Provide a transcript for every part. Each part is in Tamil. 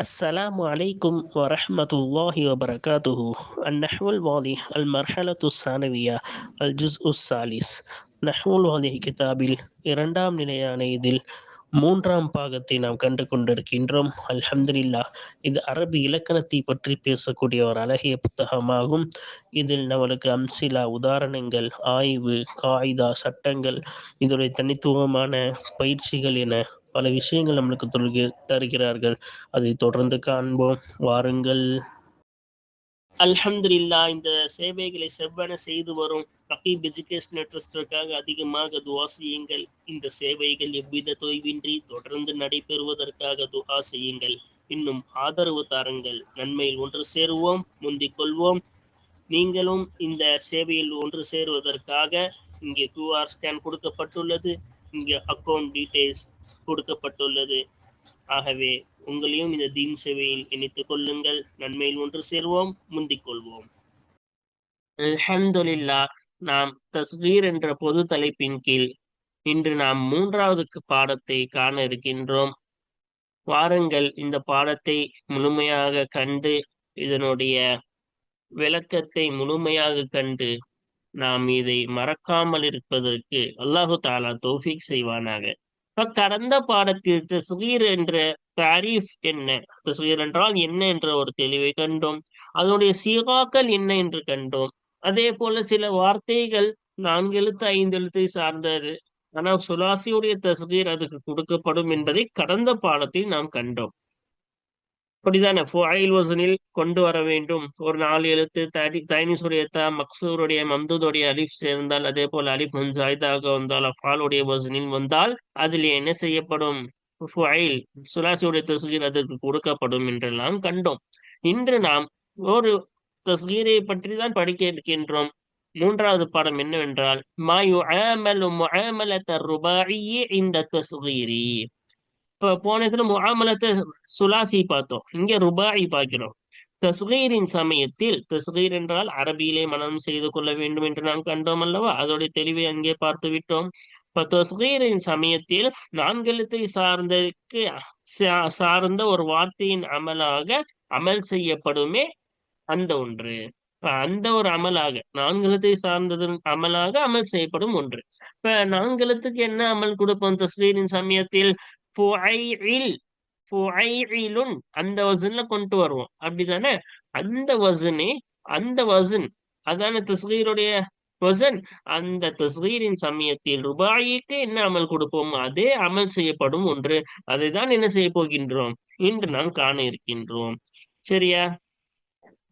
السلام عليكم ورحمة الله وبركاته النحو الواضح المرحلة الثانوية الجزء الثالث நஹ்வுல் الواضح கிதாபில் இரண்டாம் நிலையான இதில் மூன்றாம் பாகத்தை நாம் கண்டு கொண்டிருக்கின்றோம் அல்ஹம்துலில்லா இது அரபி இலக்கணத்தை பற்றி பேசக்கூடிய ஒரு அழகிய புத்தகமாகும் இதில் நம்மளுக்கு அம்சிலா உதாரணங்கள் ஆய்வு காய்தா சட்டங்கள் இதோடைய தனித்துவமான பயிற்சிகள் என பல விஷயங்கள் நம்மளுக்கு தருகிறார்கள். அதை தொடர்ந்து காண்போம். வாருங்கள். அல்ஹம்துல்லா இந்த சேவைகளை செவ்வன செய்து வரும் ரகீப் எஜுகேஷனல் ட்ரஸ்டிற்காக அதிகமாக துவா செய்யுங்கள். இந்த சேவைகள் எவ்வித தொய்வின்றி தொடர்ந்து நடைபெறுவதற்காக துவா செய்யுங்கள். இன்னும் ஆதரவு தாருங்கள். நன்மையில் ஒன்று சேருவோம் முந்திக் கொள்வோம். நீங்களும் இந்த சேவையில் ஒன்று சேருவதற்காக இங்கே கியூஆர் ஸ்கேன் கொடுக்கப்பட்டுள்ளது. இங்கே அக்கௌண்ட் டீட்டெயில்ஸ் கொடுக்கப்பட்டுள்ளது. ஆகவே உங்களையும் இந்த தீன் சேவையில் இணைத்துக் கொள்ளுங்கள். நன்மையில் ஒன்று சேர்வோம் முந்திக் கொள்வோம். அல்ஹம்துலில்லா நாம் தஸ்கீர் என்ற பொது தலைப்பின் கீழ் இன்று நாம் மூன்றாவது பாடத்தை காண இருக்கின்றோம். வாருங்கள் இந்த பாடத்தை முழுமையாக கண்டு இதனுடைய விளக்கத்தை முழுமையாக கண்டு நாம் இதை மறக்காமல் இருப்பதற்கு அல்லாஹு தாலா தோஃபிக் செய்வானாக. கடந்த பாடத்தில் தஸ்கீர் என்ற தாரீஃப் என்ன? தஸ்கீர் என்றால் என்ன என்ற ஒரு தெளிவை கண்டோம். அதனுடைய சீகாக்கள் என்ன என்று கண்டோம். அதே போல சில வார்த்தைகள் நான்கு எழுத்து ஐந்து எழுத்தை சார்ந்தது. ஆனால் சுலாசியுடைய தஸ்கீர் அதுக்கு கொடுக்கப்படும் என்பதை கடந்த பாடத்தில் நாம் கண்டோம். அப்படிதானே? ஃபுஐல் வசனில் கொண்டு வர வேண்டும். ஒரு நாலு எழுத்து தடி தைனிசுடைய த மக்சூருடைய மம்தூதுடைய அலிஃப் சேர்ந்தால் அதே போல அலிஃப் முன்சாய்தாக வந்தால் அஃபாலுடைய வசனில் வந்தால் அதில் என்ன செய்யப்படும்? ஃபுஐல் சுலாசியுடைய தஸ்கீர் அதற்கு கொடுக்கப்படும் என்றெல்லாம் கண்டோம். இன்று நாம் ஒரு தஸ்கீரை பற்றி தான் படிக்க இருக்கின்றோம். மூன்றாவது பாடம் என்னவென்றால் மாயு யுஆமலு முஆமலத ருபாயி இந்த தஸ்கீரி. இப்ப போன இடத்துல முகாமலத்தை சுலாசி பார்த்தோம் இங்க ருபாயி பார்க்கிறோம் தஸ்கீரின் சமயத்தில் தஸ்கீர் என்றால் அரபியிலே மனம் செய்து கொள்ள வேண்டும் என்று நாம் கண்டோம் அல்லவா அதோடைய தெளிவை அங்கே பார்த்து விட்டோம் இப்ப தஸ்கீரின் சமயத்தில் நான்கெழுத்தை சார்ந்ததுக்கு சார்ந்த ஒரு வார்த்தையின் அமலாக அமல் செய்யப்படுமே அந்த ஒன்று அந்த ஒரு அமலாக நான்கெழுத்தை சார்ந்தது அமலாக அமல் செய்யப்படும் ஒன்று இப்ப நான்கெழுத்துக்கு என்ன அமல் கொடுப்போம் தஸ்கீரின் சமயத்தில் அந்த வசன்ல கொண்டு வருவோம். அப்படிதானே? அந்த வசனே அந்த வசன் அதான தஸ்கீருடைய வசன்? அந்த தஸ்கீரின் சமயத்தில் ரூபாய்க்கு என்ன அமல் கொடுப்போம்? அதே அமல் செய்யப்படும் ஒன்று. அதை தான் என்ன செய்ய போகின்றோம்? இன்று நாம் காண இருக்கின்றோம் சரியா?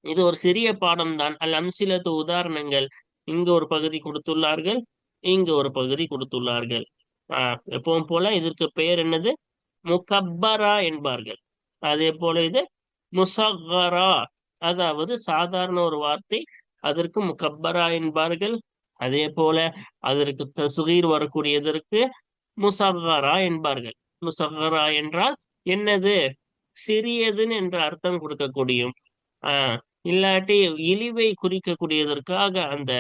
இது ஒரு சிறிய பாடம் தான் அல்ல அம்சிலத்து உதாரணங்கள் இங்கு ஒரு பகுதி கொடுத்துள்ளார்கள் இங்கு ஒரு பகுதி கொடுத்துள்ளார்கள். எப்பவும் போல இதற்கு பெயர் என்னது? முகப்பரா என்பார்கள். அதே போல இது முசகரா அதாவது சாதாரண ஒரு வார்த்தை. அதற்கு முகப்பரா என்பார்கள். அதே போல அதற்கு தசுகீர் வரக்கூடியதற்கு முசகரா என்பார்கள். முசகரா என்றால் என்னது? சிறியதுன்னு என்ற அர்த்தம் கொடுக்கக்கூடியும். ஆஹ் இல்லாட்டி இழிவை குறிக்கக்கூடியதற்காக அந்த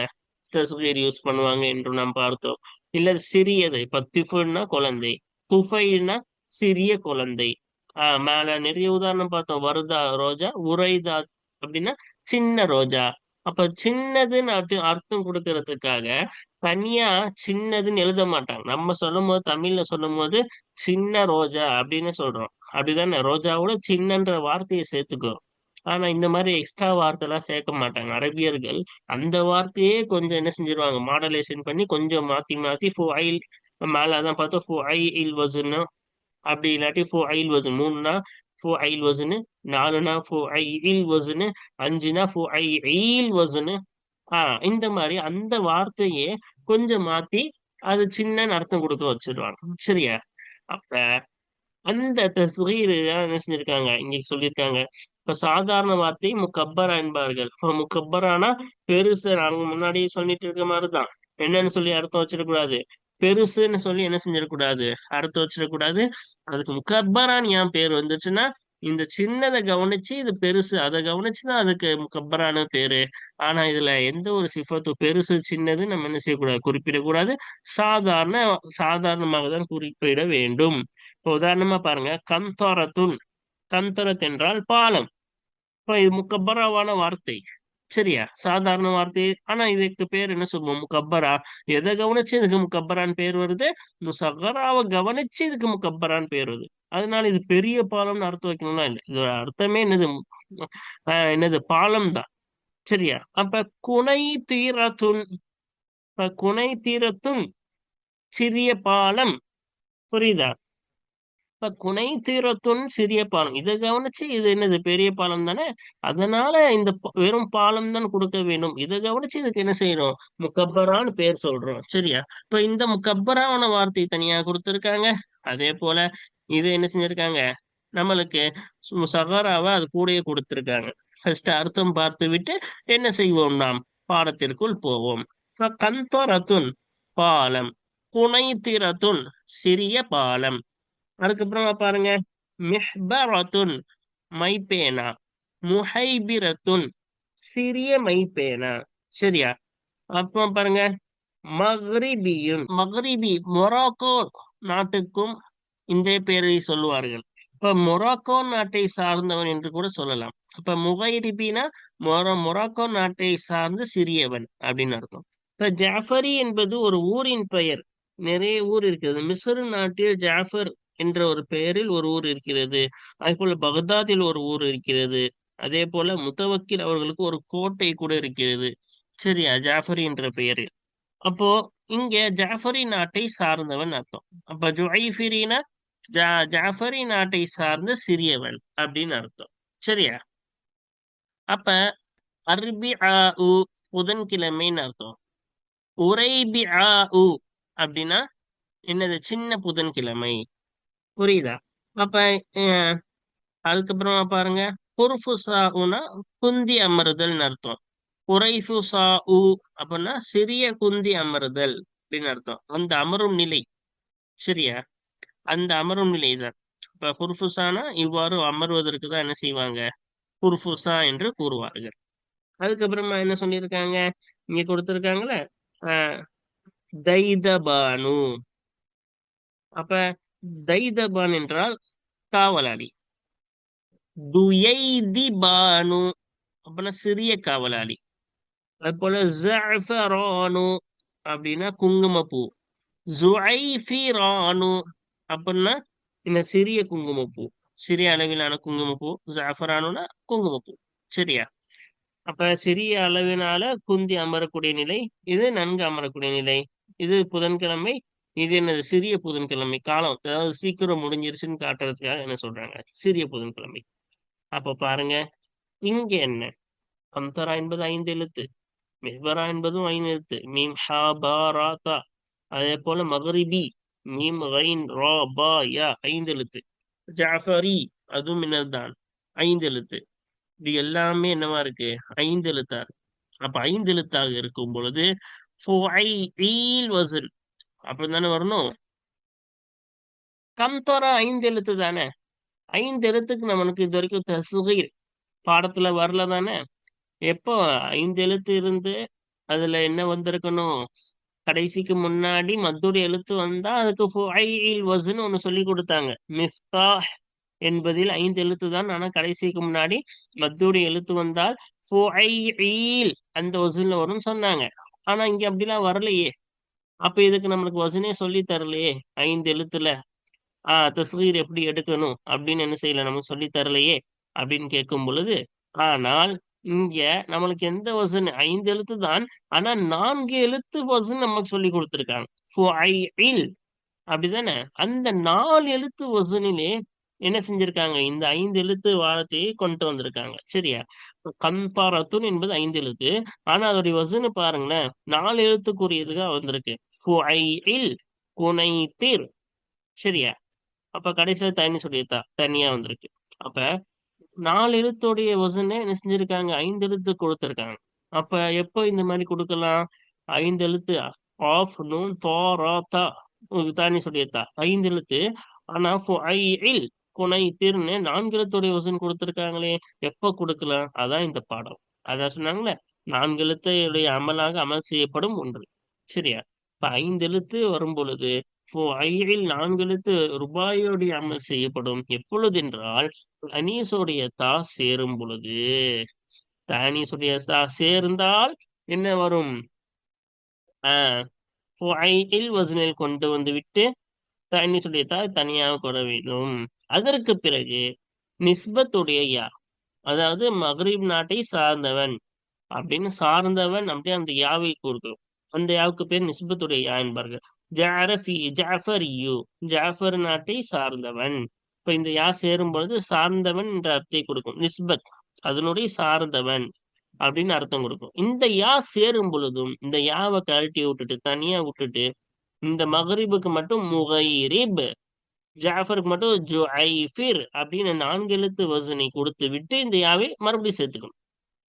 தஸ்கீர் யூஸ் பண்ணுவாங்க என்று நாம் பார்த்தோம். இல்ல சிறியது. இப்ப திஃபுன்னா குழந்தை. துஃபைனா சிறிய குழந்தை. ஆஹ் மேல நிறைய உதாரணம் பார்த்தோம். வருதா ரோஜா உரைதா அப்படின்னா சின்ன ரோஜா. அப்ப சின்னதுன்னு அர்த்தம் கொடுக்கறதுக்காக தனியா சின்னதுன்னு எழுத மாட்டாங்க. நம்ம சொல்லும் போது தமிழ்ல சொல்லும் போது சின்ன ரோஜா அப்படின்னு சொல்றோம். அப்படிதானே? ரோஜாவோட சின்னன்ற வார்த்தையை சேர்த்துக்கோ. ஆனா இந்த மாதிரி எக்ஸ்ட்ரா வார்த்தை எல்லாம் சேர்க்க மாட்டாங்க. அரபியர்கள் அந்த வார்த்தையே கொஞ்சம் என்ன செஞ்சிருவாங்க? மாடலேஷன் பண்ணி கொஞ்சம் மாத்தி மாத்தி ஃபோ ஐல் மேல பார்த்தோம் ஃபோ ஐ இல் வசுன்னு அப்படி இல்லாட்டி ஃபோ ஐல் வசன் மூணுனா ஃபோ ஐல் வசனு நாலுனா ஃபோ ஐ இல் வசனு அஞ்சுனா ஃபோ ஐ ஈல் வசனு ஆஹ் இந்த மாதிரி அந்த வார்த்தையே கொஞ்சம் மாத்தி அது சின்ன அர்த்தம் கொடுக்க வச்சிருவாங்க. சரியா? அப்ப அந்த தஸ்கீர் என்ன செஞ்சிருக்காங்க? இங்க சொல்லியிருக்காங்க இப்ப சாதாரண வார்த்தை முக்கப்பரா என்பார்கள். இப்ப முக்கப்பரானா பெருசு நாங்க முன்னாடியே சொல்லிட்டு இருக்க மாதிரிதான். என்னன்னு சொல்லி அர்த்தம் வச்சிடக்கூடாது. பெருசுன்னு சொல்லி என்ன செஞ்சிடக்கூடாது? அர்த்தம் வச்சிடக்கூடாது. அதுக்கு முக்கப்பரான்னு ஏன் பேர் வந்துச்சுன்னா இந்த சின்னதை கவனிச்சு இது பெருசு. அதை கவனிச்சுதான் அதுக்கு முக்கப்பரான பேரு. ஆனா இதுல எந்த ஒரு சிஃபத்து பெருசு சின்னது நம்ம என்ன செய்யக்கூடாது? குறிப்பிடக்கூடாது. சாதாரண சாதாரணமாக தான் குறிப்பிட வேண்டும். இப்போ உதாரணமா பாருங்க. கம்தோரத்துன் கந்தரத் என்றால் பாலம். இப்ப இது முக்கப்பராவான வார்த்தை. சரியா? சாதாரண வார்த்தை. ஆனா இதுக்கு பேர் என்ன சொல்லுவோம்? முக்கப்பரா. எதை கவனிச்சு இதுக்கு முக்கப்பரான்னு பேர் வருது? முசகராவை கவனிச்சு இதுக்கு முக்கப்பரான்னு பேர் வருது. அதனால இது பெரிய பாலம்னு அர்த்தம் வைக்கணும்னா இல்லை. இதோட அர்த்தமே என்னது? ஆஹ் என்னது? பாலம் தான் சரியா? அப்ப குனை தீரத்துன் இப்ப குனை தீரத்துன் சிறிய பாலம். புரியுதா? இப்ப குனை தீரத்துன் சிறிய பாலம். இதை கவனிச்சு இது என்னது? பெரிய பாலம் தானே? அதனால இந்த வெறும் பாலம் தான் கொடுக்க வேண்டும். இதை கவனிச்சு இதுக்கு என்ன செய்யறோம் முக்கப்பரான்னு பேர் சொல்றோம். சரியா? இப்ப இந்த முக்கப்பரான வார்த்தை தனியா கொடுத்துருக்காங்க. அதே போல இது என்ன செஞ்சிருக்காங்க? நம்மளுக்கு சு- சகராவை அது கூடயே கொடுத்துருக்காங்க. ஃபர்ஸ்ட் அர்த்தம் பார்த்து விட்டு என்ன செய்வோம் நாம்? பாடத்திற்குள் போவோம். கந்தரத்துன் பாலம் குனைத்திரத்துன் சிறிய பாலம். அதுக்கப்புறமா பாருங்க. மிஹ்பரத்துன் மைப்பேனா. முஹைபிரத்துன் சிறிய மைப்பேனா. சரியா? அப்புறம் பாருங்க. மஹ்ரிபியும் மஹ்ரிபி மொராக்கோ நாட்டுக்கும் இந்த பெயரை சொல்லுவார்கள். இப்ப மொராக்கோ நாட்டை சார்ந்தவன் என்று கூட சொல்லலாம். இப்ப முகைரிபினா மொர மொராக்கோ நாட்டை சார்ந்த சிறியவன் அப்படின்னு அர்த்தம். இப்ப ஜாஃபரி என்பது ஒரு ஊரின் பெயர். நிறைய ஊர் இருக்குது. மிஸ்ர் நாட்டில் ஜாஃபர் என்ற ஒரு பெயரில் ஒரு ஊர் இருக்கிறது. அதே போல பகதாதில் ஒரு ஊர் இருக்கிறது. அதே போல முத்தவக்கில் அவர்களுக்கு ஒரு கோட்டை கூட இருக்கிறது. சரியா? ஜாஃபரி என்ற பெயரில். அப்போ இங்க ஜாஃபரி நாட்டை சார்ந்தவன் அர்த்தம். அப்ப ஜுஐஃபிரினா? ஜா ஜாஃபரி நாட்டை சார்ந்த சிறியவன் அப்படின்னு அர்த்தம். சரியா? அப்ப அர்பி ஆ புதன்கிழமைன்னு அர்த்தம். உரைபி ஆ உ அப்படின்னா என்னது? சின்ன புதன்கிழமை. புரியுதா? அப்ப அஹ், அதுக்கப்புறமா பாருங்க. புர்ஃபுசா உனா குந்தி அமருதல்னு அர்த்தம். உரைஃபுசா உ அப்படின்னா சிறிய குந்தி அமருதல் அப்படின்னு அர்த்தம். அந்த அமரும் நிலை. சரியா? அந்த அமரும் நிலை தான். இப்ப புர்ஃபுசானா இவ்வாறு அமர்வதற்கு தான் என்ன செய்வாங்க? புர்ஃபுசா என்று கூறுவார்கள். அதுக்கப்புறமா என்ன சொல்லியிருக்காங்க? இங்க கொடுத்துருக்காங்களே ஆஹ் தைதபானு. அப்ப தைதபான் என்றால் காவலாளி. துயைதி பானு அப்படின்னா சிறிய காவலாளி. அது போல ஜஅஃபரானு அப்படின்னா குங்குமப்பூ. ஜுஐஃபிரானு அப்படின்னா இந்த சிறிய குங்குமப்பூ. சிறிய அளவிலான குங்குமப்பூ. ஜாஃபரானுனா குங்குமப்பூ. சரியா? அப்ப சிறிய அளவினால குந்தி அமரக்கூடிய நிலை இது நன்கு அமரக்கூடிய நிலை. இது புதன்கிழமை இது என்னது? சிறிய புதன்கிழமை காலம். அதாவது சீக்கிரம் முடிஞ்சிருச்சுன்னு காட்டுறதுக்காக என்ன சொல்றாங்க? சிறிய புதன்கிழமை. அப்ப பாருங்க. இங்க என்ன? அந்தரா என்பது ஐந்து எழுத்து. மெஹ்வரா என்பதும் ஐந்து எழுத்து. மீம் ஹா பா ரா தா. அதே போல மகரிபி மீம் ரைன் ரா பா யா. ஐந்து எழுத்து. ஜாஃபரி அதுவும் என்னதுதான்? ஐந்து எழுத்து. இது எல்லாமே என்னவா இருக்கு? ஐந்து எழுத்தா இருக்கு. அப்ப ஐந்து எழுத்தாக இருக்கும் பொழுது ஃபுஐல் வசன் அப்படி தானே வரணும்? கம்தரா ஐந்து எழுத்து தானே? ஐந்து எழுத்துக்கு நம்மளுக்கு இது வரைக்கும் தசுகீர் பாடத்துல வரல தானே? எப்போ ஐந்து எழுத்து இருந்து அதுல என்ன வந்திருக்கணும்? கடைசிக்கு முன்னாடி மத்துடைய எழுத்து வந்தா அதுக்கு வசுன்னு வசன் ஒன்னு சொல்லி கொடுத்தாங்க. மிஃப்தா என்பதில் ஐந்து எழுத்து தான். ஆனா கடைசிக்கு முன்னாடி மத்துடைய எழுத்து வந்தால் அந்த வசூல்ல வரும்னு சொன்னாங்க. ஆனா இங்க அப்படிலாம் வரலையே. அப்ப இதுக்கு நம்மளுக்கு வசனே சொல்லி தரலையே ஐந்து எழுத்துல ஆஹ் தஸ்கீர் எப்படி எடுக்கணும்? அப்படின்னு என்ன செய்யல நமக்கு சொல்லி தரலையே அப்படின்னு கேட்கும் பொழுது ஆனால் இங்க நம்மளுக்கு எந்த வசன் ஐந்து எழுத்து தான் ஆனா நான்கு எழுத்து வசன் நமக்கு சொல்லி கொடுத்துருக்காங்க. அப்படிதானே? அந்த நாலு எழுத்து வசனிலே என்ன செஞ்சிருக்காங்க? இந்த ஐந்து எழுத்து வார்த்தையை கொண்டு வந்திருக்காங்க. சரியா? கந்தாரத்துன் என்பது ஐந்து எழுத்து. ஆனா அதோடைய வசனு பாருங்களேன் நாலு எழுத்துக்குரியதுதான் வந்திருக்கு. ஃபுஐல் குனைத்திர். சரியா? அப்ப கடைசியில தனி சொல்லியிருந்தா தனியா வந்திருக்கு. அப்ப நாலு எழுத்துடைய வசனே என்ன செஞ்சிருக்காங்க? ஐந்து எழுத்து கொடுத்திருக்காங்க. அப்ப எப்போ இந்த மாதிரி கொடுக்கலாம்? ஐந்து எழுத்து ஆஃப் நூன் தா தா. தானி சொல்லியிருந்தா ஐந்து எழுத்து. ஆனா ஃபுஐல் குனை திருன்னு நான்கு எழுத்துடைய வசன் கொடுத்துருக்காங்களே எப்ப கொடுக்கலாம் அதான் இந்த பாடம். அதான் சொன்னாங்களே நான்கு எழுத்துடைய அமலாக அமல் செய்யப்படும் ஒன்று. சரியா? இப்ப ஐந்து எழுத்து வரும் பொழுது நான்கு நான்கெழுத்து ரூபாயோடைய அமல் செய்யப்படும். எப்பொழுதென்றால் அனீஸுடைய தா சேரும் பொழுது. அனீஸுடைய தா சேர்ந்தால் என்ன வரும்? ஆஹ் வசனில் கொண்டு வந்து விட்டு அனீஸுடைய தா தனியாக கொட வேண்டும். அதற்கு பிறகு நிஸ்பத்துடைய யா அதாவது மகரீப் நாட்டை சார்ந்தவன் அப்படின்னு சார்ந்தவன் அப்படியே அந்த யாவை கொடுக்கும் அந்த யாவுக்கு பேர் நிஸ்பத்துடைய யா என்பார்கள். ஜாரஃபி ஜாஃபரியு ஜாஃபர் நாட்டை சார்ந்தவன். இப்ப இந்த யா சேரும் பொழுது சார்ந்தவன் என்ற அர்த்தத்தை கொடுக்கும். நிஸ்பத் அதனுடைய சார்ந்தவன் அப்படின்னு அர்த்தம் கொடுக்கும். இந்த யா சேரும் பொழுதும் இந்த யாவை கழட்டி விட்டுட்டு தனியா விட்டுட்டு இந்த மகரிபுக்கு மட்டும் முகைரிப் ஜாஃபருக்கு மட்டும் ஜுஐஃபிர் அப்படின்னு நான்கு எழுத்து வசனை கொடுத்து விட்டு இந்த யாவை மறுபடியும் சேர்த்துக்கணும்.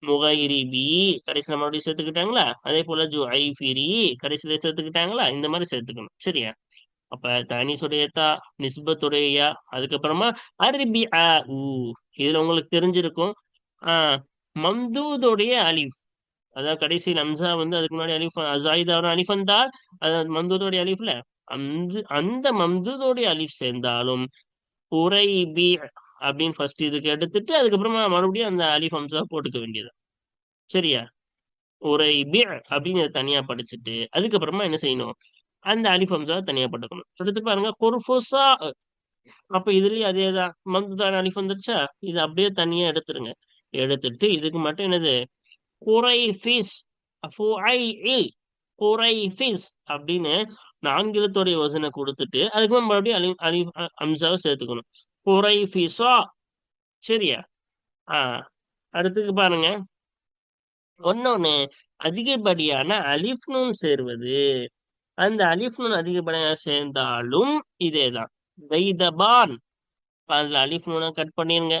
முகைரிபி கடைசியில மறுபடியும் சேர்த்துக்கிட்டாங்களா? அதே போல ஜுஐஃபிரி கடைசியில சேர்த்துக்கிட்டாங்களா? இந்த மாதிரி சேர்த்துக்கணும். சரியா? அப்ப தனிசுடைய தா நிஸ்பத்துடைய அதுக்கப்புறமா அரபி அ உ. இதுல உங்களுக்கு தெரிஞ்சிருக்கும். ஆஹ் மம்தூதோடைய அலிஃப். அதாவது கடைசியில் அம்சா வந்து அதுக்கு முன்னாடி அலிஃப் அசாயிதாவோட அலிஃப் தான் அதாவது மம்தூதோடைய அலிஃப்ல அந்த அந்த மம்தூதோடைய அலிஃப் சேர்ந்தாலும் உரைபி அப்படின்னு ஃபர்ஸ்ட் இதுக்கு எடுத்துட்டு அதுக்கப்புறமா மறுபடியும் அந்த அலிஃப் அம்சா போட்டுக்க வேண்டியது சரியா? உரை பி அப்படின்னு தனியா படிச்சுட்டு அதுக்கப்புறமா என்ன செய்யணும்? அந்த அலிஃப் அம்சா தனியா பட்டுக்கணும். எடுத்து பாருங்க குர்ஃபுசா அப்ப இதுலயும் அதே தான். மம்துதான அலிஃப் வந்துருச்சா? இது அப்படியே தனியா எடுத்துருங்க. எடுத்துட்டு இதுக்கு மட்டும் என்னது? குறைஃபிஸ் குறைஃபிஸ் அப்படின்னு நான்கிலத்துடைய வசனை கொடுத்துட்டு அதுக்கு மறுபடியும் அலி அலி அம்சாவை சேர்த்துக்கணும். குரைஃபிசா சரியா? ஆஹ் அடுத்துக்கு பாருங்க. ஒன்னொன்னு அதிகப்படியான அலிஃப் சேர்வது. அந்த அலிஃப்நூன் அதிகப்படியாக சேர்ந்தாலும் இதேதான். தைதபான். அதுல அலிஃப் கட் பண்ணிருங்க.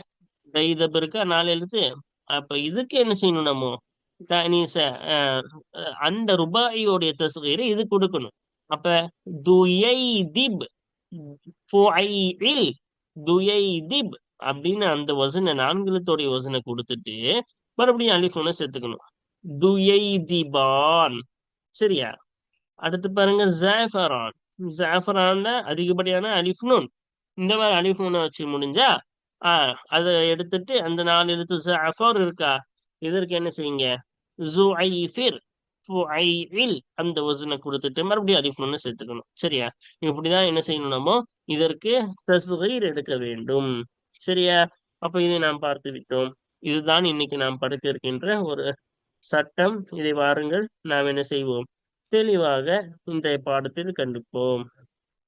தைதப் இருக்கா? நாலு எழுத்து. அப்ப இதுக்கு என்ன செய்யணும் நம்ம? தனீச அந்த ருபாயோடைய தஸ்கீரை இது கொடுக்கணும். அப்ப துயை திப் துயை திப் அப்படின்னு அந்த வசன நான்குலத்தோடைய வசனை கொடுத்துட்டு மறுபடியும் அலிஃபோனை சேர்த்துக்கணும். துயை திபான் சரியா? அடுத்து பாருங்க ஜாஃபரான். ஜாஃபரான்ல அதிகப்படியான அலிஃப் இந்த மாதிரி அலிஃப் வச்சு முடிஞ்சா ஆஹ் அதை எடுத்துட்டு அந்த நாலு எழுத்து ஜாஃபர் இருக்கா? இதற்கு என்ன செய்யுங்க? ஜுஐஃபிர் ஃபுஐஇல் அந்த வசனை கொடுத்துட்டு மறுபடியும் அலிஃப் சேர்த்துக்கணும். சரியா? இப்படிதான் என்ன செய்யணும் நம்ம? இதற்கு தசுகீர் எடுக்க வேண்டும். சரியா? அப்ப இதை நாம் பார்த்து விட்டோம். இதுதான் இன்னைக்கு நாம் படிக்க இருக்கின்ற ஒரு சட்டம். இதை வாருங்கள். நாம் என்ன செய்வோம்? தெளிவாக இன்றைய பாடத்தில் கண்டுப்போம்.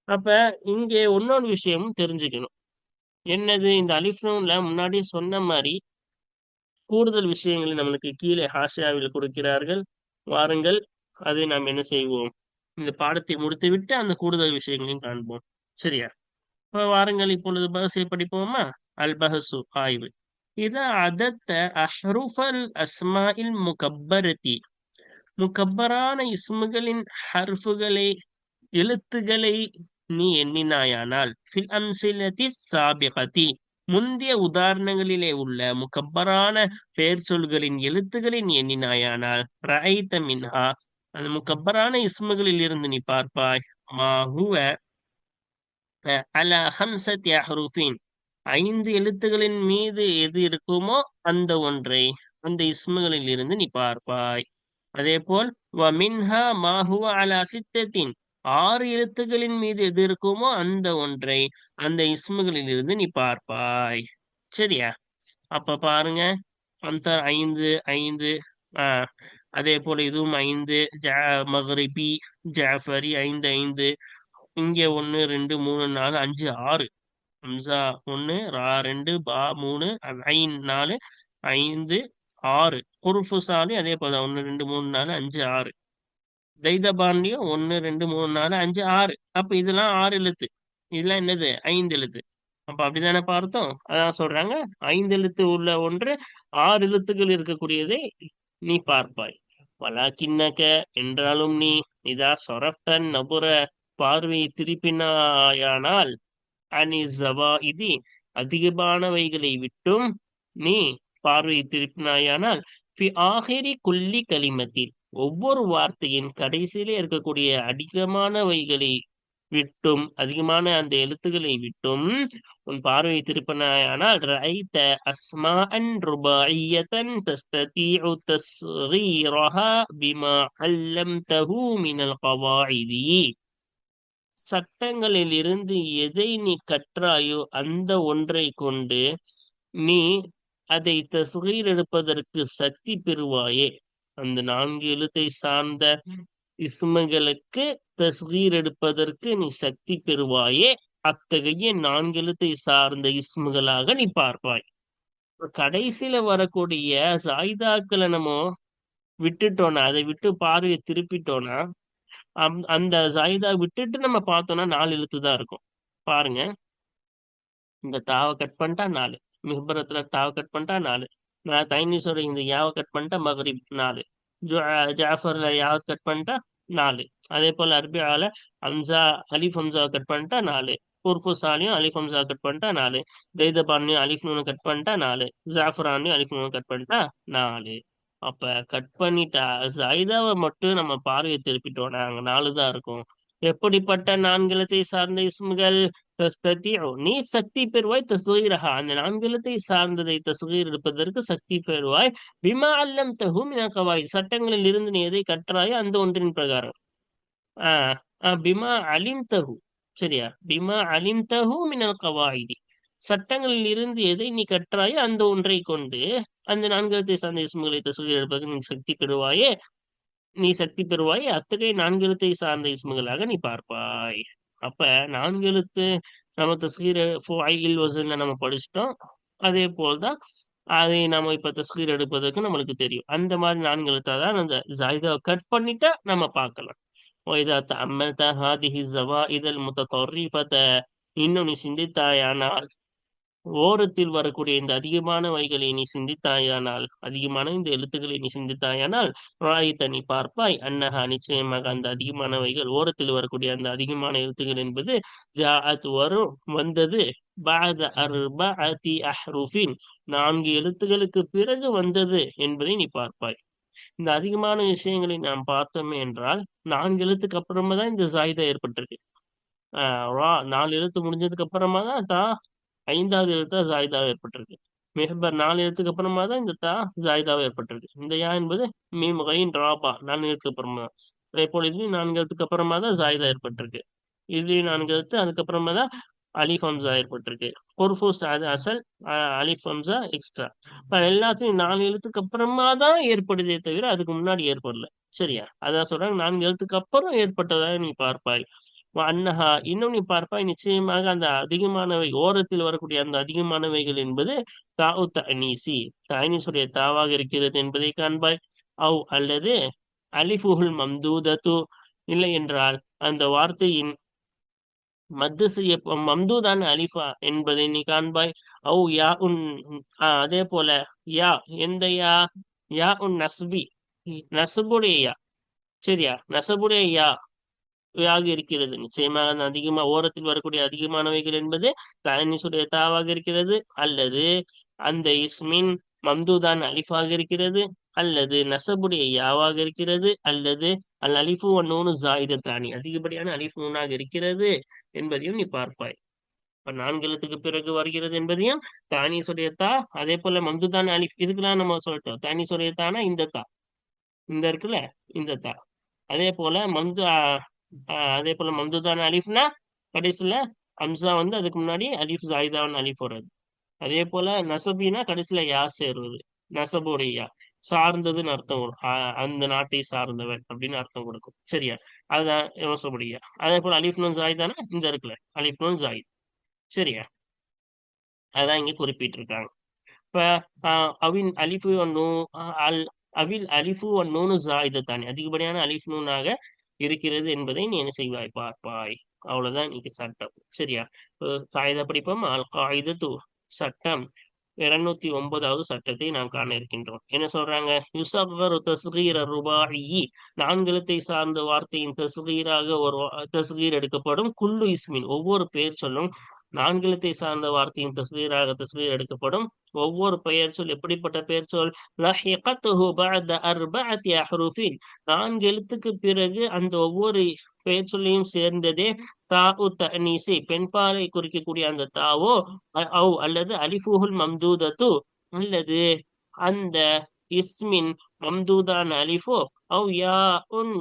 அப்ப இங்கே இன்னொரு விஷயமும் தெரிஞ்சுக்கணும். என்னது? இந்த அலிஃப்னூன்ல முன்னாடி சொன்ன மாதிரி கூடுதல் விஷயங்களை நம்மளுக்கு கீழே ஹாஷியாவில் கொடுக்கிறார்கள். வாருங்கள் அதை நாம் என்ன செய்வோம்? இந்த பாடத்தை முடித்துவிட்டு அந்த கூடுதல் விஷயங்களையும் காண்போம். சரியா? இப்போ வாருங்கள் இப்பொழுது பஹஸை படிப்போமா? அல் பஹசு ஆய்வு. இதா அதத்த அஹ்ருஃபல் அஸ்மாயில் முகப்பரதி. முகப்பரான இஸ்முகளின் ஹர்ஃபுகளை எழுத்துகளை நீ எண்ணினாயானால் ஃபில் அம்சிலதி சாபிகதி முந்தைய உதாரணங்களிலே உள்ள முகப்பரான பெயர் சொல்களின் எழுத்துகளின் எண்ணினாயானால் ரஐத்த மின்ஹா அந்த முகப்பரான இஸ்முகளில் இருந்து நீ பார்ப்பாய். மா ஹுவ அஹ், ஐந்து எழுத்துகளின் மீது எது இருக்குமோ அந்த ஒன்றை அந்த இஸ்முகளில் இருந்து நீ பார்ப்பாய். அதே போல் வ மின்ஹா மாஹுவ அலா சித்தத்தின் ஆறு எழுத்துக்களின் மீது எது இருக்குமோ அந்த ஒன்றை அந்த இஸ்முகளில் இருந்து நீ பார்ப்பாய். சரியா? அப்ப பாருங்க. அந்த ஐந்து ஐந்து ஆஹ் அதே போல இதுவும் ஐந்து ஜா மகரிபி ஜாஃபரி ஐந்து ஐந்து இங்க ஒன்னு ரெண்டு மூணு நாலு அஞ்சு ஆறு. அம்சா ஒன்னு ரா ரெண்டு பா மூணு ஐந்து நாலு ஐந்து ஆறு. குருஃபு சாலி அதே போல ஒன்னு ரெண்டு மூணு நாலு அஞ்சு ஆறு. தைதபான்லயும் ஒன்னு ரெண்டு மூணு நாலு அஞ்சு ஆறு. அப்ப இதெல்லாம் ஆறு எழுத்து. இதெல்லாம் என்னது? ஐந்து எழுத்து. அப்ப அப்படிதானே பார்த்தோம்? அதான் சொல்றாங்க. ஐந்து எழுத்து உள்ள ஒன்று ஆறு எழுத்துக்கள் இருக்கக்கூடியதை நீ பார்ப்பாய். வலாக்கின்னக என்றாலும் நீ இதா சொரஃப்தன் நபுர பார்வை திருப்பினாயானால் அனி ஜவா இது அதிகமானவைகளை விட்டும் நீ பார்வை திருப்பினாயானால் ஆகிரி குல்லி கலிமத்தில். ஒவ்வொரு வார்த்தையின் கடைசியிலே இருக்கக்கூடிய அதிகமானவைகளை விட்டும் அதிகமான அந்த எழுத்துக்களை விட்டும் உன் பார்வையை திருப்பினாயானால் ரஐத்த பிமா மினல் கவாயிதி. சட்டங்களில் இருந்து எதை நீ கற்றாயோ அந்த ஒன்றை கொண்டு நீ அதை தஸ்கீர் எடுப்பதற்கு சக்தி பெறுவாயே. அந்த நான்கு எழுத்தை சார்ந்த இஸ்மங்களுக்கு தஸ்கீர் எடுப்பதற்கு நீ சக்தி பெறுவாயே அத்தகைய நான்கு எழுத்தை சார்ந்த இஸ்முகளாக நீ பார்ப்பாய். கடைசியில வரக்கூடிய சாயிதாக்களை நம்ம விட்டுட்டோம்னா அதை விட்டு பார்வையை திருப்பிட்டோம்னா அம்- அந்த சாயிதா விட்டுட்டு நம்ம பார்த்தோம்னா நாலு எழுத்து தான் இருக்கும். பாருங்க. இந்த தாவை கட் பண்ணிட்டா நாலு. மிஹ்பரத்துல தாவை கட் பண்ணிட்டா நாலு. தைனீஸோட இந்த யாவை கட் பண்ணிட்டா மகரிப் நாலு ஜாஃபர்ல யாவை கட் பண்ணிட்டா நாலு அதே போல அர்பியாவில் அம்சா அலிஃப் ஹம்சா கட் பண்ணிட்டா நாலு குர்ஃபுசாலையும் அலிஃப் ஹம்சா கட் பண்ணிட்டா நாலு தைதபான்லையும் அலிஃப் நூனை கட் பண்ணிட்டா நாலு ஜாஃபரான்லையும் அலிஃப் நூனை கட் பண்ணிட்டா நாலு அப்ப கட் பண்ணிட்டா ஜைதாவை மட்டும் நம்ம பார்வையை திருப்பிட்டோம்னா அங்க நாலு தான் இருக்கும் எப்படிப்பட்ட நான்கிலத்தை சார்ந்த இஸ்முகள்? நீ சக்தி பெறுவாய் தசுகீரஹா அந்த நான்கிலத்தை சார்ந்ததை தசுகீர் எடுப்பதற்கு சக்தி பெறுவாய். பிமா அல்லம் தகும் மினல் சட்டங்களில் இருந்து நீ எதை கற்றாயோ அந்த ஒன்றின் பிரகாரம். ஆஹ் ஆஹ் பிமா அலிம் தகு சரியா? பிமா அலிம் தகு மினல் கவாயிதி. சட்டங்களில் இருந்து எதை நீ கற்றாயோ அந்த ஒன்றை கொண்டு அந்த நான்கிலத்தை சார்ந்த இஸ்முகளை தசுகீர் இருப்பதற்கு நீ சக்தி பெறுவாயே. நீ சக்தி பெறுவாய் அத்தகைய நான்கு எழுத்தை சார்ந்த இஸ்முகளாக நீ பார்ப்பாய் அப்ப நான்கு எழுத்து நம்ம தஸ்கீர் ஃபுஐல் வசன்ல நம்ம படிச்சிட்டோம் அதே போல்தான் அதை நம்ம இப்ப தஸ்கீர் எடுப்பதற்கு நம்மளுக்கு தெரியும் அந்த மாதிரி நான்கு எழுத்தா தான் அந்த ஜாயிதாவை கட் பண்ணிட்டா நம்ம பார்க்கலாம் وإذا تأملت هذه الزوائد المتطرفة இன்னும் நீ சிந்தித்தாயானால் ஓரத்தில் வரக்கூடிய இந்த அதிகமான வைகளை நீ சிந்தித்தாயானால் அதிகமான இந்த எழுத்துக்களை நீ சிந்தித்தாயானால் ராயத்தை நீ பார்ப்பாய். அன்னஹா நிச்சயமாக அந்த அதிகமான வைகள் ஓரத்தில் வரக்கூடிய அந்த அதிகமான எழுத்துக்கள் என்பது ஜாஅத் வரும் வந்தது. பாத அர்பஅதி அஹ்ருஃபின். நான்கு எழுத்துக்களுக்கு பிறகு வந்தது என்பதை நீ பார்ப்பாய். இந்த அதிகமான விஷயங்களை நாம் பார்த்தோமே என்றால் நான்கு எழுத்துக்கு அப்புறமா தான் இந்த சாயுதா ஏற்பட்டிருக்கு. ஆஹ் ரா நாலு எழுத்து முடிஞ்சதுக்கு அப்புறமா தான் தா ஐந்தாவது எழுத்தா ஜாயிதாவை ஏற்பட்டிருக்கு. மெஹபர் நாலு எழுத்துக்கு அப்புறமா தான் இந்த தா ஜாயிதாவை ஏற்பட்டிருக்கு. இந்த யா என்பது மீம் கைன் ராபா நான்கு எழுத்துக்கு அப்புறமா அதே போல இதுலேயும் நான்கு எழுத்துக்கு அப்புறமா தான் ஜாயிதா ஏற்பட்டிருக்கு. இதுலேயும் நான்கு எழுத்து அதுக்கப்புறமா தான் அலிஃப் ஹம்சா ஏற்பட்டிருக்கு அது அசல் அலிஃப் ஹம்சா எக்ஸ்ட்ரா எல்லாத்தையும் நாலு எழுத்துக்கு அப்புறமா தான் ஏற்படுதே தவிர அதுக்கு முன்னாடி ஏற்படல. சரியா? அதான் சொல்றாங்க. நான்கு எழுத்துக்கு அப்புறம் ஏற்பட்டதாக நீ பார்ப்பாய். அன்னஹா இன்னும் நீ பார்ப்பாய் நிச்சயமாக அந்த அதிகமானவை ஓரத்தில் வரக்கூடிய அந்த அதிகமானவைகள் என்பது தாவு தனீசி. தனீசுடைய தாவாக இருக்கிறது என்பதை காண்பாய். அவ் அல்லது அலிஃபுஹுல் மம்தூதத்து இல்லை என்றால் அந்த வார்த்தையின் மத்து செய்ய மம்தூதான அலிஃபா என்பதை நீ காண்பாய். அவ் யா உன் ஆஹ் அதே போல யா எந்த யா? யா உன் நஸ்பி நசபுடைய யா. சரியா? நசபுடைய யா. யாக இருக்கிறது. நிச்சயமாக அந்த அதிகமா ஓரத்தில் வரக்கூடிய அதிகமானவைகள் என்பது தானிசுடைய தாவாக இருக்கிறது அல்லது அந்த இஸ்மின் மம்தூதான் அலிஃபாக இருக்கிறது அல்லது நசபுடைய யாவாக இருக்கிறது அல்லது அல் அலிஃபு ஒன்னு ஜாயித தானி. அதிகப்படியான அலிஃபு நூனாக இருக்கிறது என்பதையும் நீ பார்ப்பாய். இப்ப நான்கு எழுத்துக்கு பிறகு வருகிறது என்பதையும் தானீசுடைய தா அதே போல மம்துதான் அலிஃப். இதுக்கெல்லாம் நம்ம சொல்லிட்டோம். தானீசுடைய தானா இந்த தா. இந்த இருக்குல்ல? இந்த தா. அதே போல மம்து அதே போல மம்துதான் அலிஃப்னா கடைசியில அம்சா வந்து அதுக்கு முன்னாடி அலிஃப் ஜாயிதான் அலிஃப் வருது அதே போல நசபினா கடைசியில யா சேருவது. நசபுடைய. சார்ந்ததுன்னு அர்த்தம் அந்த நாட்டை சார்ந்தவன் அப்படின்னு அர்த்தம் கொடுக்கும். சரியா? அதுதான் நசபுடைய. அதே போல அலிஃப்னு ஜாயிதானா? இந்த இருக்குல்ல அலிஃப்னு ஜாயித். சரியா? அதான் இங்க குறிப்பிட்டிருக்காங்க. இப்ப அவின் அலிஃபு நூ அல் அவில் அலிஃபு நூனு தானே அதிகப்படியான அலிஃப் நூனாக இருக்கிறது என்பதை நீ என்ன செய்வாய்? பார்ப்பாய். அவ்வளவுதான் இன்னைக்கு சட்டம். சரியா? காகித படிப்போம். அல் காகிதத்து சட்டம். இருநூத்தி ஒன்பதாவது சட்டத்தை நாம் காண இருக்கின்றோம். என்ன சொல்றாங்க? யுசகர் தஸ்கீர ரூபாயி. நான்கெழுத்தை சார்ந்த வார்த்தையின் தஸ்கீராக ஒரு தஸ்கீர் எடுக்கப்படும். குல்லு இஸ்மின். ஒவ்வொரு பேர் சொல்லும் நான்கெழுத்தை சார்ந்த வார்த்தையின் தஸ்கீராக தஸ்கீர் எடுக்கப்படும். ஒவ்வொரு பெயர் சொல் எப்படிப்பட்ட பெயர் சொல் நான்கு எழுத்துக்கு பிறகு அந்த ஒவ்வொரு பெயர் சொல்லையும் சேர்ந்ததே தாவு தஅனீசி. பெண்பாலை குறிக்கக்கூடிய அந்த தாவோ அவ் அல்லது அலிஃபுஹுல் மம்தூதத்து அல்லது அந்த இஸ்மின் மம்தூதான அலிஃபோ அவ் யா உன்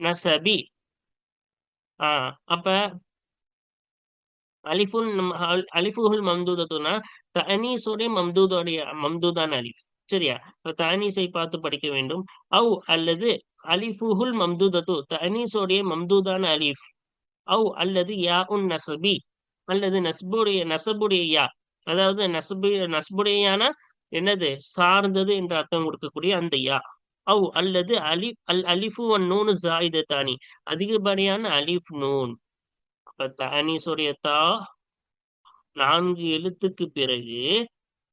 நசபி. ஆஹ் அப்ப அலிஃபுல் நம்- அல்- அலிஃபுஹுல் மம்தூதத்துனா தனீஸோடைய மம்தூதோடைய மம்தூதான் அலிஃப். சரியா? தனீஸை பார்த்து படிக்க வேண்டும். அவ் அல்லது அலிஃபுஹுல் மம்தூதத்து தனீஸோடைய மம்தூதான அலிஃப். அவ் அல்லது யா உன் நசபி அல்லது நஸ்புடைய நசபுடைய யா. அதாவது நசபு நஸ்புடையானா என்னது? சார்ந்தது என்ற அர்த்தம் கொடுக்கக்கூடிய அந்த யா. அவ் அல்லது அலி அல் அலிஃபு ஒன் நூனு ஜாயிதத்தானி அதிகப்படியான அலிஃப் நூன். அப்ப தனீஸுடைய தா நான்கு எழுத்துக்கு பிறகு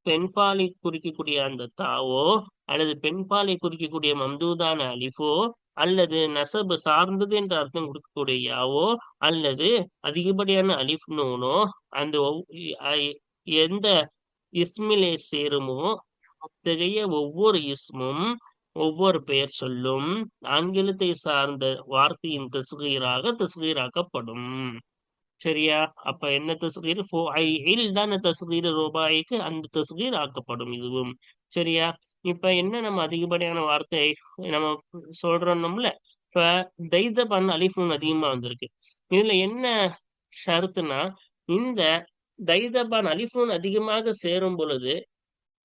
பெண்பாலை குறிக்கக்கூடிய அந்த தாவோ அல்லது பெண்பாலை குறிக்கக்கூடிய மம்தூதான அலிஃபோ அல்லது நசபு சார்ந்தது என்ற அர்த்தம் கொடுக்கக்கூடிய யாவோ அல்லது அதிகப்படியான அலிஃப் நூனோ அந்த எந்த இஸ்மிலே சேருமோ அத்தகைய ஒவ்வொரு இஸ்மும் ஒவ்வொரு பெயர் சொல்லும் ஆங்கிலத்தை சார்ந்த வார்த்தையின் திசுகீராக திசுகீராக்கப்படும். சரியா? அப்ப என்ன தஸ்கீர்? ஃபோ ஐ இல் தானே தஸ்கீர் ரூபாய்க்கு அந்த தஸ்கீர் ஆக்கப்படும் இதுவும். சரியா? இப்ப என்ன நம்ம அதிகப்படியான வார்த்தை நம்ம சொல்றோம்ல இப்ப தைதபான் அலிஃபுன் அதிகமா வந்திருக்கு. இதுல என்ன ஷருத்துனா இந்த தைதபான் அலிஃபுன் அதிகமாக சேரும் பொழுது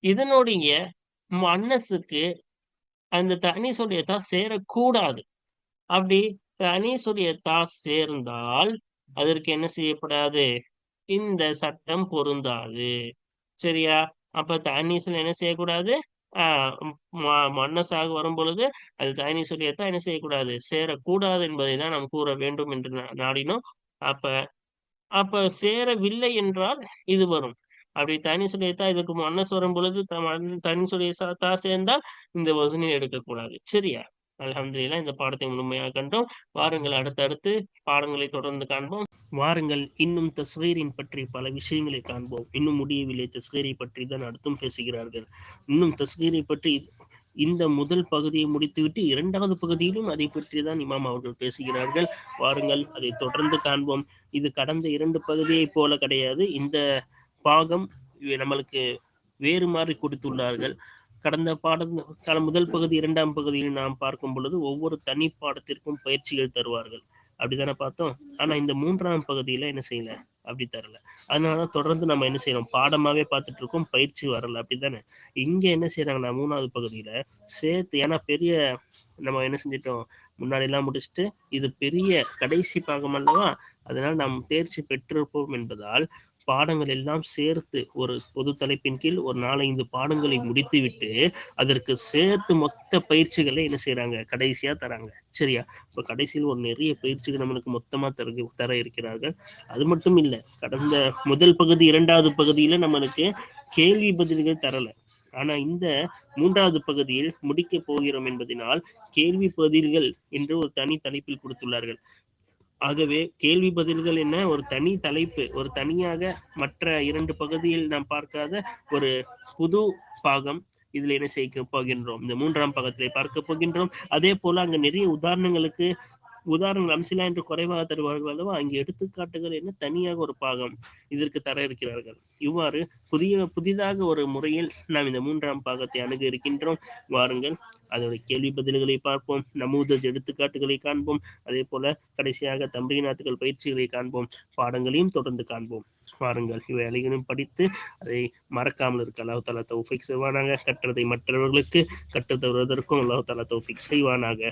இதனுடைய மன்னஸுக்கு அந்த தனி தா சேரக்கூடாது. அப்படி தனி தா சேர்ந்தால் அதற்கு என்ன செய்யப்படாது? இந்த சட்டம் பொருந்தாது. சரியா? அப்ப தனீஸ்ல என்ன செய்யக்கூடாது? ஆஹ் மன்னசாக வரும் பொழுது அது தனீஸுடைய என்ன செய்யக்கூடாது? சேரக்கூடாது என்பதை தான் நாம் கூற வேண்டும் என்று நாடினோம். அப்ப அப்ப சேரவில்லை என்றால் இது வரும். அப்படி தனி சுழியத்தா இதுக்கு மன்னஸ் வரும் பொழுது தனி சுழிய சேர்ந்தால் இந்த வசனியை எடுக்கக்கூடாது. சரியா? அலமதுல்லா இந்த பாடத்தை முழுமையாக கண்டோம். வாருங்கள் அடுத்தடுத்து பாடங்களை தொடர்ந்து காண்போம். வாருங்கள் இன்னும் தஸ்வீரின் பற்றி பல விஷயங்களை காண்போம். இன்னும் முடியவில்லை தஸ்கீரை பற்றி தான் அடுத்தும் பேசுகிறார்கள். இன்னும் தஸ்கீரை பற்றி இந்த முதல் பகுதியை முடித்துவிட்டு இரண்டாவது பகுதியிலும் அதை பற்றி தான் இமாம் அவர்கள் பேசுகிறார்கள். வாருங்கள் அதை தொடர்ந்து காண்போம். இது கடந்த இரண்டு பகுதியைப் போல கிடையாது. இந்த பாகம் நம்மளுக்கு வேறு மாதிரி கொடுத்துள்ளார்கள். கடந்த பாடம் கால முதல் பகுதி இரண்டாம் பகுதியில் நாம் பார்க்கும் பொழுது ஒவ்வொரு தனி பாடத்திற்கும் பயிற்சிகள் தருவார்கள். அப்படிதானே பார்த்தோம்? ஆனா இந்த மூன்றாம் பகுதியில என்ன செய்யல? அப்படி தரல. அதனால தொடர்ந்து நம்ம என்ன செய்யறோம்? பாடமாவே பார்த்துட்டு இருக்கோம் பயிற்சி வரல. அப்படிதானே? இங்க என்ன செய்யறாங்கன்னா மூணாவது பகுதியில சேர்த்து ஏன்னா பெரிய நம்ம என்ன செஞ்சிட்டோம்? முன்னாடி எல்லாம் முடிச்சுட்டு இது பெரிய கடைசி பாகம் அல்லவா? அதனால் நாம் தேர்ச்சி பெற்றிருப்போம் என்பதால் பாடங்கள் எல்லாம் சேர்த்து ஒரு பொது தலைப்பின் கீழ் ஒரு நாலஞ்சு பாடங்களை முடித்துவிட்டு அதற்கு சேர்த்து மொத்த பயிற்சிகளை என்ன செய்யறாங்க கடைசியா தராங்க. சரியா? இப்ப கடைசியில் ஒரு நிறைய பயிற்சிகள் நம்மளுக்கு மொத்தமா தர தர இருக்கிறார்கள். அது மட்டும் இல்ல கடந்த முதல் பகுதி இரண்டாவது பகுதியில நம்மளுக்கு கேள்வி பதில்கள் தரல. ஆனா இந்த மூன்றாவது பகுதியில் முடிக்க போகிறோம் என்பதனால் கேள்வி பதில்கள் என்று ஒரு தனி தலைப்பில் கொடுத்துள்ளார்கள். ஆகவே கேள்வி பதில்கள் என்ன? ஒரு தனி தலைப்பு ஒரு தனியாக மற்ற இரண்டு பகுதியில் நாம் பார்க்காத ஒரு புது பாகம் இதுல என்ன செய்ய போகின்றோம்? இந்த மூன்றாம் பாகத்திலே பார்க்க போகின்றோம். அதே போல அங்க நிறைய உதாரணங்களுக்கு உதாரணங்கள் அம்சிலா என்று குறைவாக தருவார்கள் அல்லவா? அங்கே எடுத்துக்காட்டுகள் என்ன? தனியாக ஒரு பாகம் இதற்கு தர இருக்கிறார்கள். இவ்வாறு புதிய புதிதாக ஒரு முறையில் நாம் இந்த மூன்றாம் பாகத்தை அணுக இருக்கின்றோம். வாருங்கள் அதோட கேள்வி பதில்களை பார்ப்போம். நமூதஜ் எடுத்துக்காட்டுகளை காண்போம். அதே போல கடைசியாக தம்பரிநாத்துகள் பயிற்சிகளை காண்போம். பாடங்களையும் தொடர்ந்து காண்போம். வாருங்கள் இவை அலைகளும் படித்து அதை மறக்காமல் இருக்க. அல்லாஹ் தலா தௌஃபிக் செய்வானாக. கற்றதை மற்றவர்களுக்கு கற்றுத் தருவதற்கும் அல்லாஹ் தலா தௌஃபிக் செய்வானாக.